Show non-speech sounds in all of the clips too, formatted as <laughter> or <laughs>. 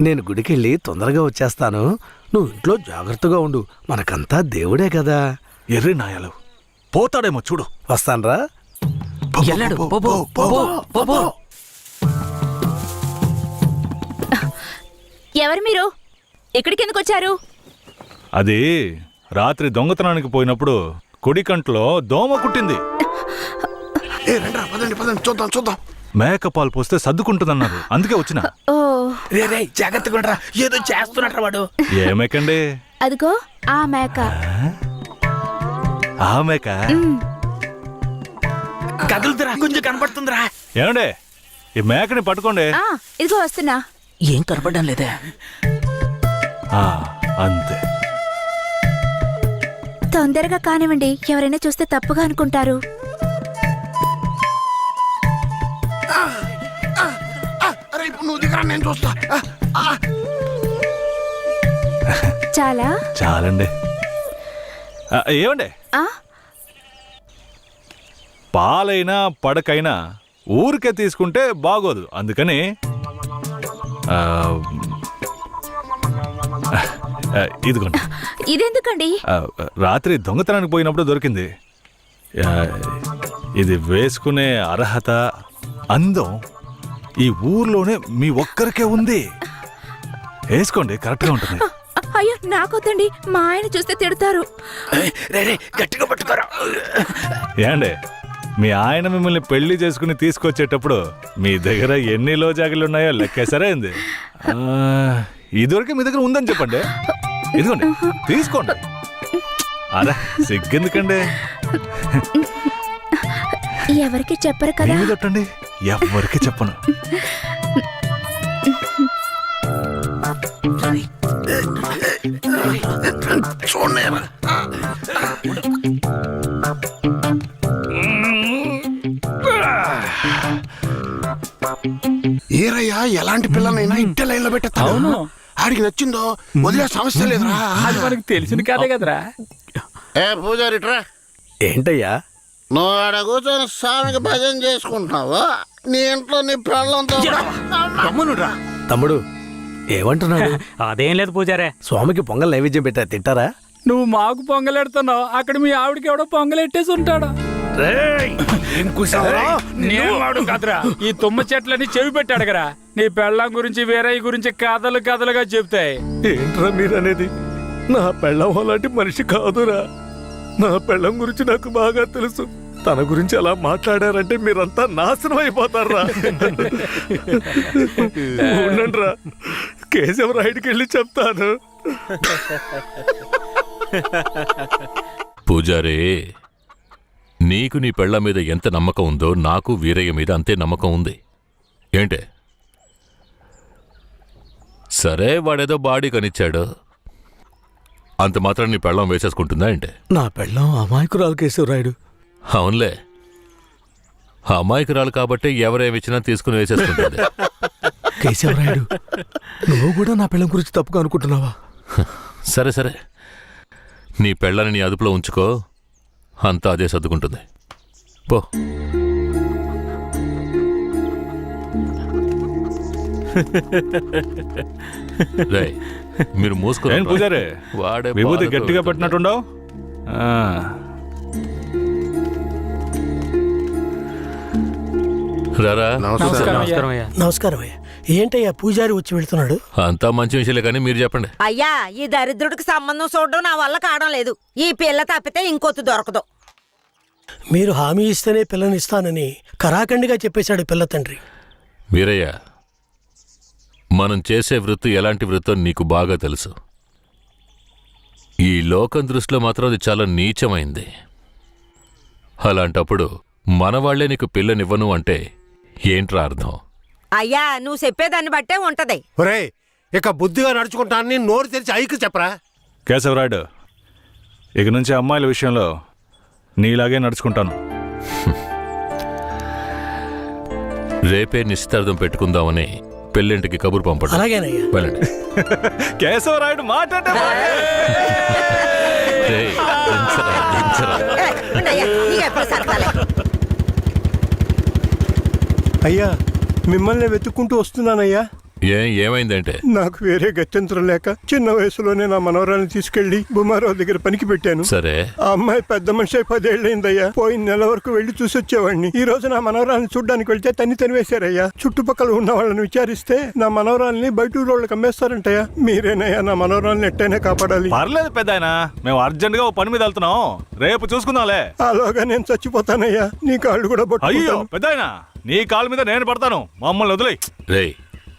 నేను గుడికెళ్ళి తొందరగా వచ్చేస్తాను. నువ్వు ఇంట్లో జాగ్రత్తగా ఉండు. మనకంతా దేవుడే కదా. ఎర్రి నాయాలు. పోతాడేమో చూడు. వస్తాన్రా. ఎల్లాడు పో, పో, పో, పో, పో. ఎవరు మీరు? ఇక్కడికి ఎందుకు వచ్చారు అది రాత్రి దొంగతనానికి పోయినప్పుడు కుడి కంట్లో దోమ కుట్టింది. ఏ రండి పదండి పదండి. చూద్దాం చూద్దాం. మేకపాలు పోస్తే సర్దుకుంటుందన్నారు. అందుకే వచ్చిన. ఓ. రే రే జాగ్రత్తగా ఏదో చేస్తున్నట్రా వాడు. ఏమేకండి అదిగో ఆ మేక. ఆ? మేక? కదులుతురా కొంచెం కనపడుతుందిరా. ఏమండే? ఈ మేకని పట్టుకోండి. ఆ ఇదిగో వస్తున్నా. ఏం కనపడడం లేదే. ఆ, అంతే. తొందరగా కానివ్వండి ఎవరైనా చూస్తే తప్పుగా అనుకుంటారు. అరే ఇప్పుడు నువ్వు దిగరా నేను చూస్తా. చాలా? చాలండి. ఆ, ఏమండే? ఆ? పాలైనా పడకైనా ఊరికే తీసుకుంటే బాగోదు. అందుకని ఆ, ఆ, ఇదిగోండి. ఇదెందుకండి? ఆ, రాత్రి దొంగతనానికి పోయినప్పుడు దొరికింది. ఆ, ఇది వేసుకునే అర్హత అందం ఈ ఊర్లోనే మీ ఒక్కరికే ఉంది. వేసుకోండి కరెక్ట్గా ఉంటుంది. అయ్యో నాకొద్దండి. మా ఆయన చూస్తే తిడతారు. గట్టిగా పట్టుకోరా. ఏండే మీ ఆయన మిమ్మల్ని పెళ్ళి చేసుకుని తీసుకొచ్చేటప్పుడు మీ దగ్గర ఎన్ని లోజాగులు ఉన్నాయో లెక్కేసరే ఏంది? ఆ, ఇదివరకే మీ దగ్గర ఉందని చెప్పండి. ఇదిగోండి తీసుకోండి. అరే సిగ్గెందుకండి? ఎవరికి చెప్పరు కదా? మీరు ఎవ్వరికి చెప్పను. చూడలేరా ఏరయ్యా ఎలాంటి పిల్లనైనా ఇంటి లైన్లో పెట్టేస్తాను ఆడికి నచ్చిందో వదిలే సమస్య లేదురా. అది మనకు తెలిసిన కదే కదరా. ఏ పూజారిట్రా ఏంటయ్యా? నువ్వు ఆడ కూర్చొని స్వామికి భజన చేసుకుంటున్నావు? నీ ఇంట్లో నీ గమ్మునురా తమ్ముడు ఏమంటున్నాడు? <laughs> అదేం లేదు పూజారే. స్వామికి పొంగల్ నైవేద్యం పెట్టా తింటారా? నువ్వు మాకు పొంగలెడుతున్నావు అక్కడ మీ ఆవిడకి ఎవడో పొంగలెట్టేసి ఉంటాడు. నేను వాడు కదరా. ఈ తుమ్మ చెట్లని చెవి పెట్టాడు కదా నీ పెళ్ళం గురించి వేరే గురించి కథలు కథలుగా చెప్తాయి ఏంట్రా మీరనేది? నా పెళ్ళం అలాంటి మనిషి కాదురా. నా పెళ్ళం గురించి నాకు బాగా తెలుసు. తన గురించి అలా మాట్లాడారంటే మీరంతా నాశనం అయిపోతారా? ఉండండిరా. కేశవరాయుడికి వెళ్ళి చెప్తాను. పూజారే నీకు నీ పెళ్ళ మీద ఎంత నమ్మకం ఉందో నాకు వీరయ్య మీద అంతే నమ్మకం ఉంది. ఏంటే? సరే వాడేదో బాడీ కనిచ్చాడు. అంత మాత్రం నీ పెళ్ళం వేసేసుకుంటుందా ఏంటే? నా పెళ్ళం అమాయకురాలు కేశవరాయుడు. అవునులే. అమాయకురాలు కాబట్టి ఎవరేమిచ్చినా తీసుకుని వేసేసుకుంటుంది. <laughs> కేశవరాయుడు నువ్వు కూడా నా పెళ్ళం గురించి తప్పుగా అనుకుంటున్నావా? <laughs> సరే సరే. నీ పెళ్ళని నీ అదుపులో ఉంచుకో. అంతా అదే సర్దుకుంటుంది. పో. <laughs> రేయ్, మీరు మూసుకుని ఏం పూజారే? వాడే విభూతి గట్టిగా. పెట్టినట్టుండవు? ఆ, రారా? నమస్కారం. అయ్యా. నమస్కారం అయ్యా. ఏంటయ్యా పూజారి వచ్చి వెళ్తున్నాడు? అంతా మంచి విషయాలే కానీ మీరు చెప్పండి. అయ్యా ఈ దరిద్రుడికి సంబంధం చూడడం నా వల్ల కావడం లేదు. ఈ పిల్ల తప్పితే ఇంకొత్తు దొరకదు. మీరు హామీ ఇస్తేనే పిల్లని ఇస్తానని కరాఖండిగా చెప్పేశాడు పిల్ల తండ్రి. వీరయ్య మనం చేసే వృత్తి ఎలాంటి వృత్తో నీకు బాగా తెలుసు? ఈ లోకం దృష్టిలో మాత్రం అది చాలా నీచమైంది. అలాంటప్పుడు మనవాళ్ళే నీకు పిల్లనివ్వను అంటే ఏంట్రా అర్థం? అయ్యా నువ్వు చెప్పేదాన్ని బట్టే ఉంటది. ఒరే ఇక బుద్ధిగా నడుచుకుంటానని నోరు తెరిచి ఐకి చెప్పరా? కేశవరాయుడు ఇక నుంచి అమ్మాయిల విషయంలో నీలాగే నడుచుకుంటాను. రేపే నిశ్చితార్థం పెట్టుకుందామని పెళ్ళింటికి కబురు పంపడం. అలాగేనయ్యా. వెళ్ళండి. కేశవరాయుడు మాట్లాడే రేయ్, దించరా, సరదాలే అయ్యా మిమ్మల్ని వెతుక్కుంటూ వస్తున్నానయ్యా. ఏం ఏమైందంటే? నాకు వేరే గత్యంతరం లేక చిన్న వయసులోనే నా మనవరాలను తీసుకెళ్ళి బుమారావు దగ్గర పనికి పెట్టాను. సరే. ఆ అమ్మాయి పెద్ద మనిషి అయి పదేళ్ళయిందయ్యా పోయిన నెల వరకు వెళ్ళి చూసి వచ్చేవాడిని ఈ రోజు నా మనవరాలను చూడ్డానికి వెళ్తే తన్ని తనివేశారయ్యా. చుట్టుపక్కల ఉన్న వాళ్ళని విచారిస్తే నా మనవరాల్ని బయట ఊరోళ్ళకి అమ్మేస్తారంటయ్యా. మీరేనయ్యా నా మనవరాల్ని ఎట్టైనా కాపాడాలి. పర్లేదు పెద్ద మేము అర్జెంట్గా పని మీద వెళ్తున్నాం. రేపు చూసుకుందాంలే. అలాగా నేను చచ్చిపోతానయ్యా. నీ కాళ్ళు కూడా అయ్యో పెద్ద నీ కాలు మీద నేను పడతాను. మమ్మల్ని వదిలేయ్. రేయ్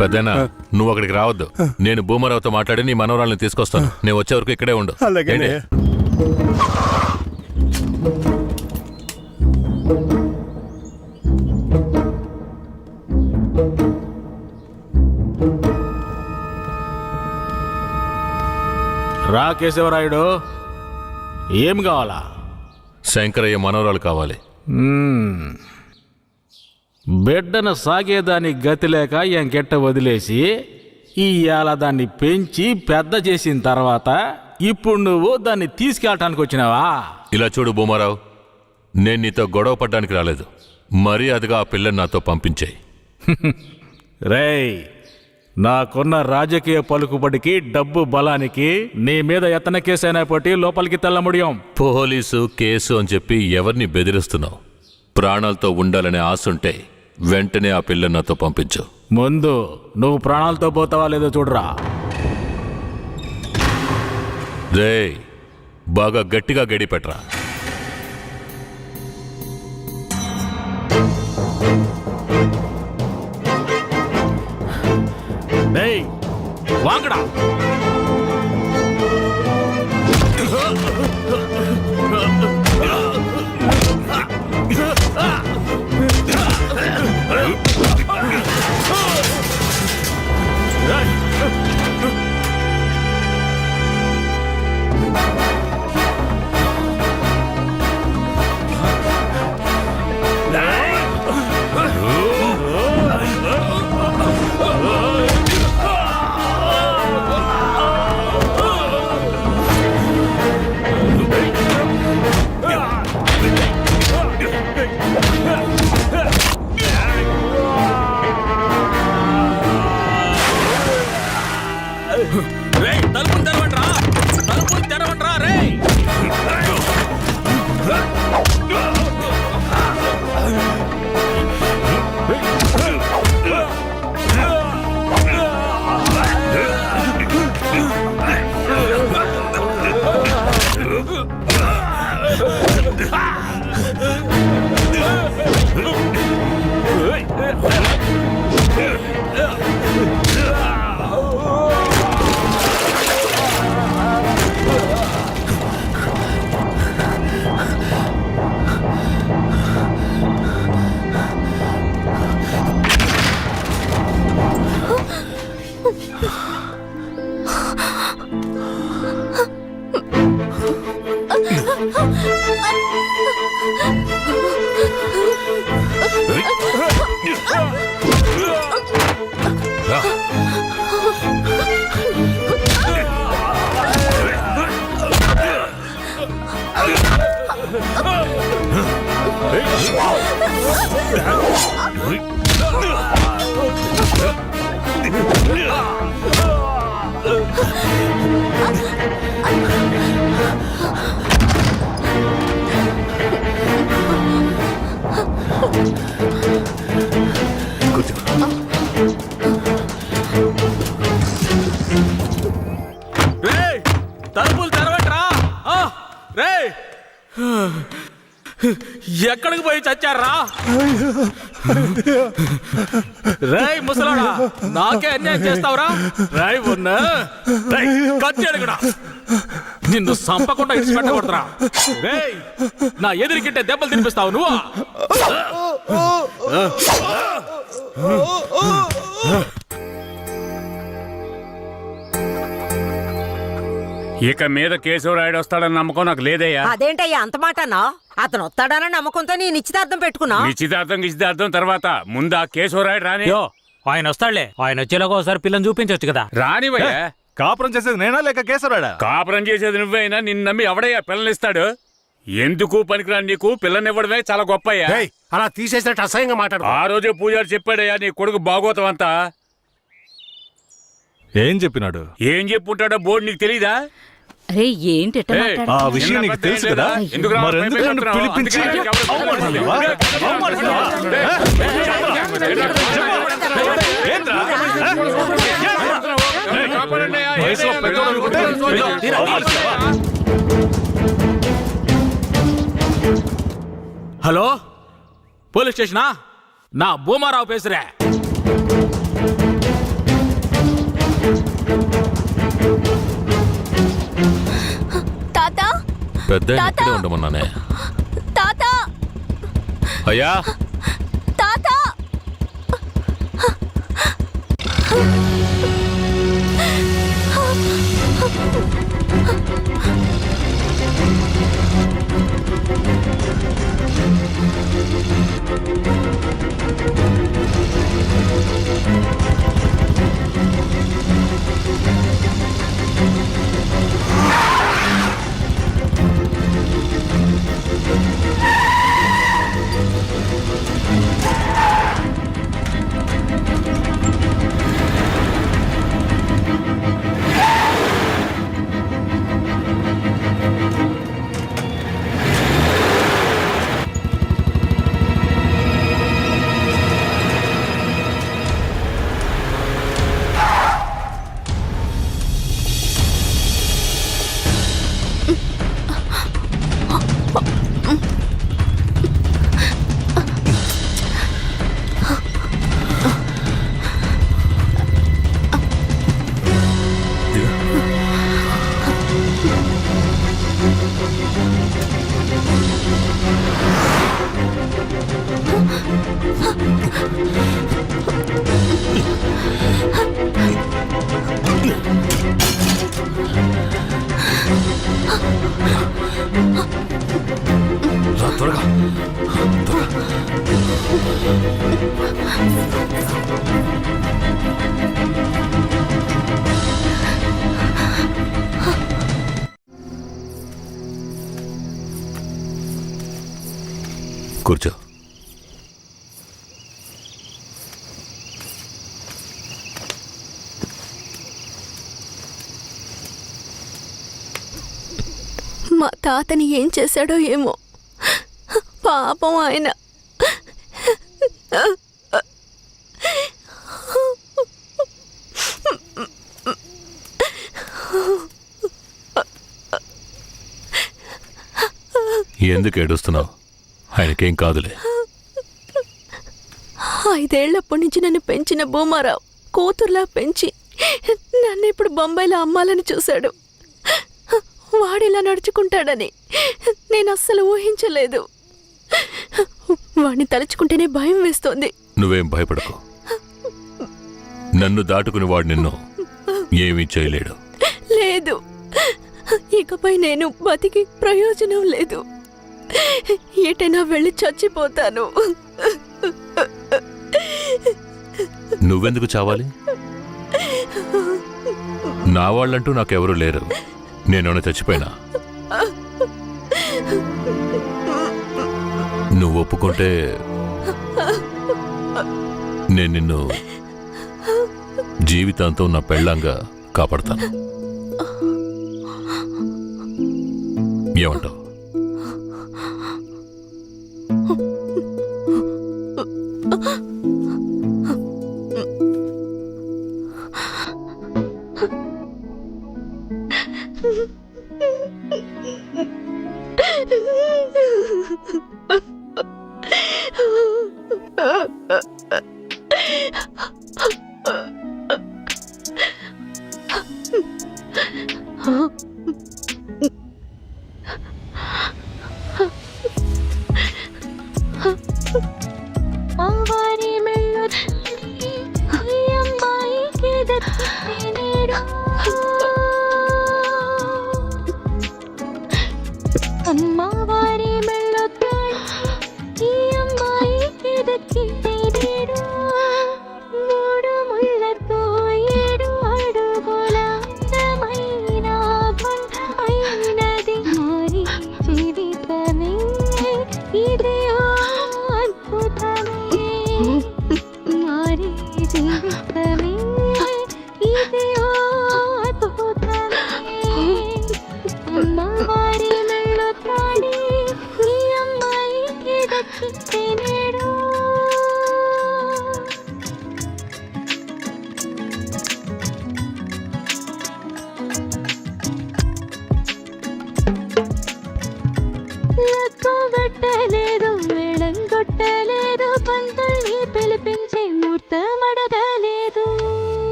పెద్దనా నువ్వు అక్కడికి రావద్దు. నేను భూమరావుతో మాట్లాడి నీ మనవరాల్ని తీసుకొస్తాను. నేను వచ్చే వరకు ఇక్కడే ఉండు. అలాగే? రా కేశవరాయుడు. ఏం కావాలా? శంకరయ్య మనవరాలు కావాలి. బిడ్డను సాగేదానికి గతి లేక ఎంకెట్ట వదిలేసి ఇవాళ దాన్ని పెంచి పెద్ద చేసిన తర్వాత ఇప్పుడు నువ్వు దాన్ని తీసుకెళ్ళటానికి వచ్చినావా? ఇలా చూడు భూమారావు నేను నీతో గొడవ పడ్డానికి రాలేదు. మర్యాదగా ఆ పిల్లని నాతో పంపించేయి. <laughs> రేయ్ నాకున్న రాజకీయ పలుకుబడికి డబ్బు బలానికి నీ మీద ఎత్తన కేసైనా పట్టి లోపలికి తెల్లముడియం. పోలీసు కేసు అని చెప్పి ఎవరిని బెదిరిస్తున్నావు? ప్రాణాలతో ఉండాలనే ఆశుంటే వెంటనే ఆ పిల్లని నాతో పంపించు. ముందు నువ్వు ప్రాణాలతో పోతావా లేదో చూడరా. రేయ్ బాగా గట్టిగా గడిపెట్రా. తలుపులు తెరవట్రా రే ఎక్కడికి పోయి చచ్చారా రేయ్ ముసలాడా నాకే అన్యాయం చేస్తావురా రాయ్ ఉన్నా రేయ్ నిన్ను సంపకుండా ఇచ్చి పెట్టకూడదురా రేయ్ నా ఎదురికింటే దెబ్బలు తినిపిస్తావు నువ్వు ఇక మీద కేశవరాయుడు వస్తాడని నమ్మకం నాకు లేదయ్యా. అదేంటయ్యా అంత మాట అన్నావ్? అతను వస్తాడన్న నమ్మకంతో నీ నిశ్చితార్థం పెట్టుకున్నా? నిశ్చితార్థం నిశ్చితార్థం తర్వాత ముందు ఆ కేశవరాయుడు రాని. యో ఆయన వస్తాడులే. ఆయన వచ్చేలాగా ఒకసారి పిల్లని చూపించవచ్చు కదా. రానివయ్యా. కాపురం చేసేది నేనా లేక కేసరాడా కాపురం చేసేది నువ్వైనా నిన్ను నమ్మి ఎవడయ్యా పిల్లనిస్తాడు? ఎందుకు పనికిరాని నీకు? పిల్లనివ్వడమే చాలా గొప్పయ్యా. ఏయ్, అలా తీసేసినట్టు అసహ్యంగా మాట్లాడు ఆ రోజే పూజారి చెప్పాడయ్యా నీ కొడుకు భాగవతం అంతా. ఏం చెప్పినాడు? ఏం చెప్పుంటాడో బోర్డు నీకు తెలీదా? అరే ఏంటి ఆ విషయం నీకు తెలుసు? కదా? ఎందుకు రా? మరి పై ఎందుకు పై నన్ను? పిలిపించి అందుకే ఎవరు- అవమానిస్తావా? అవమానిస్తావా? కాపాడండి అయ్యా. వయసులో పెద్దోడు అనుకుంటే వీళ్ళు అవమానిస్తావా? హలో పోలీస్ స్టేషనా నా భూమారావు పేసురే ఆయన ఇక్కడే ఉండమన్నానే. తాత! అయ్యా! మా తాతని ఏం చేశాడో ఏమో. పాపం ఆయన. ఎందుకు ఏడుస్తున్నావు? ఆయనకేం కాదులే. ఐదేళ్ళప్పటి నుంచి నన్ను పెంచిన భూమారావు కూతుర్లా పెంచి నన్ను ఇప్పుడు బొంబాయిలో అమ్మాలని చూశాడు. వాడిలా నడుచుకుంటాడని నేను అస్సలు ఊహించలేదు. వాడిని తలుచుకుంటేనే భయం వేస్తోంది. నువ్వేం భయపడకు. నన్ను దాటుకుని వాడు నిన్ను ఏమీ చేయలేడు. లేదు. ఇకపై నేను బతికి ప్రయోజనం లేదు. ఎటైనా వెళ్ళి చచ్చిపోతాను. నువ్వెందుకు చావాలి? నా వాళ్ళంటూ నాకెవరూ లేరు. నేను చచ్చిపోయినా. నువ్వు ఒప్పుకుంటే నేను నిన్ను జీవితాంతం నా పెళ్ళంగా కాపాడతాను. ఏమంటావు?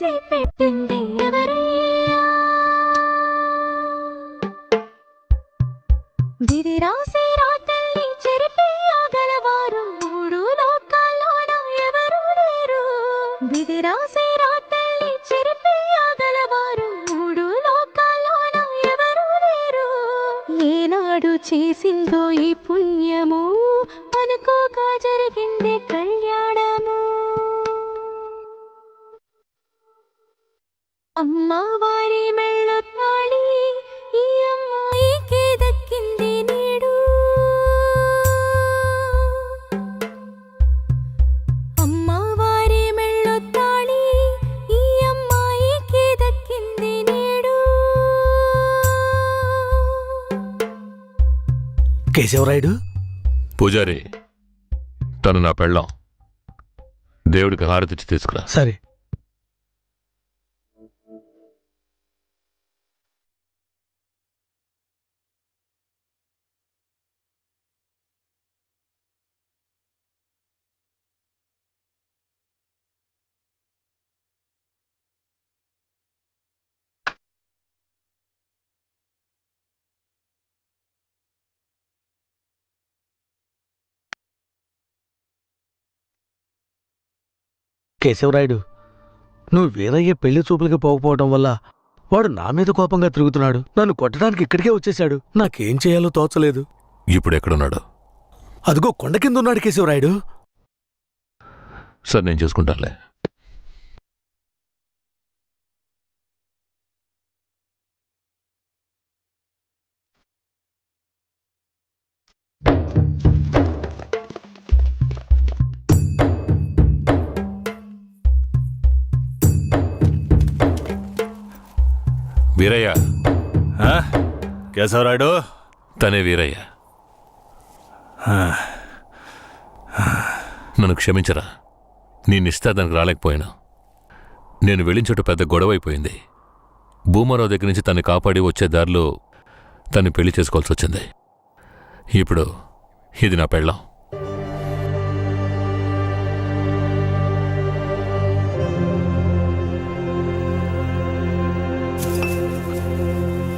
say, baby. కేశవరాయుడు పూజారి తను నా పెళ్ళాం. దేవుడికి హారతిచ్చి తీసుకురా. సరే. కేశవరాయుడు నువ్వు వీరయ్య పెళ్ళి చూపులకి పోకపోవడం వల్ల వాడు నా మీద కోపంగా తిరుగుతున్నాడు. నన్ను కొట్టడానికి ఇక్కడికే వచ్చేశాడు. నాకేం చేయాలో తోచలేదు. ఇప్పుడు ఎక్కడున్నాడు? అదిగో కొండ కింద ఉన్నాడు కేశవరాయుడు. సార్ నేను చూసుకుంటానులే. వీరయ్య. ఆ? కేశవరాయుడు? తనే వీరయ్య. నన్ను క్షమించరా. నీ నిస్తాదానికి రాలేకపోయాను. నేను వెళ్ళిన చోట పెద్ద గొడవ అయిపోయింది భూమారావు దగ్గర నుంచి తన్ని కాపాడి వచ్చే దారిలో తన్ని పెళ్ళి చేసుకోవాల్సి వచ్చింది. ఇప్పుడు ఇది నా పెళ్ళం.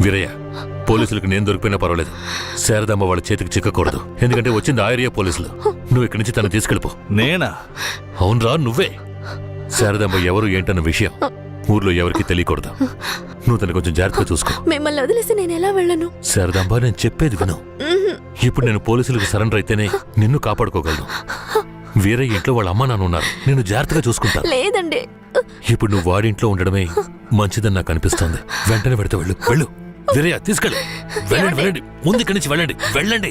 వీరయ్య పోలీసులకు నేను దొరికిపోయినా పర్వాలేదు. శారదమ్మ వాళ్ళ చేతికి చిక్కకూడదు. ఎందుకంటే వచ్చింది ఆ ఏరియా పోలీసులు. నువ్వు ఇక్కడి నుంచి తను తీసుకెళ్ళిపో. నేనా? అవునరా నువ్వే. శారదమ్మ ఎవరు ఏంటన్న విషయం ఊర్లో ఎవరికి తెలియకూడదు. నువ్వు తను కొంచెం జాగ్రత్తగా చూసుకో. మిమ్మల్ని వదిలేసి నేను ఎలా వెళ్ళను? శారదాంబ నేను చెప్పేది విను. ఇప్పుడు నేను పోలీసులకు సరెండర్ అయితేనే నిన్ను కాపాడుకోగలను. వేరే ఇంట్లో వాళ్ళ అమ్మ నాన్న ఉన్నారు. నేను జాగ్రత్తగా చూసుకుంటా. లేదండి. ఇప్పుడు నువ్వు వాడింట్లో ఉండడమే మంచిదని నాకు అనిపిస్తోంది. వెంటనే పెడితే వెళ్ళు. వెళ్ళు. వీరయ్య తీసుకెళ్ళు. వెళ్ళండి వెళ్ళండి. ముందు ఇక్కడి నుంచి వెళ్ళండి. వెళ్ళండి.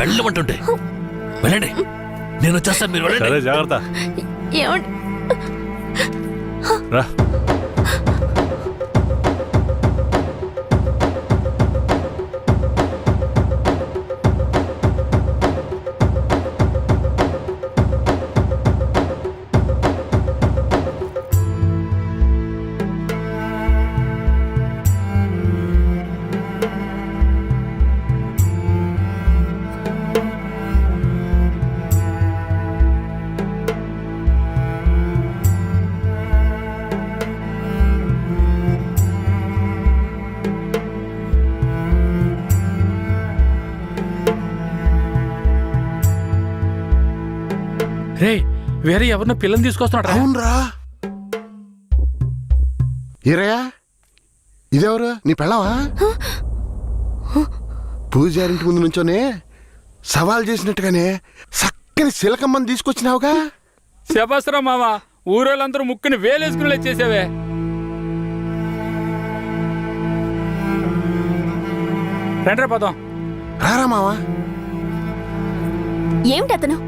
వెళ్ళమంటుంటే. వెళ్ళండి. నేను వచ్చేస్తాను మీరు వెళ్ళండి. జాగ్రత్త. ఏమండి? రా. రే వేరే ఎవరినో పిల్లని తీసుకొస్తున్నాడు అవునరా. ఈరయ్యా ఇదెవరు? నీ పెళ్ళవా? పూజారింటి ముందు నుంచోనే సవాల్ చేసినట్టుగానే చక్కని శిలకమ్మని తీసుకొచ్చినావుగా. శబాసరా మామ ఊరోళ్ళందరూ ముక్కుని వేలేసుకుని చేసావే. రండి పదం. రారా మావా? ఏమిటి అతను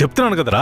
చెప్తున్నాను కదరా?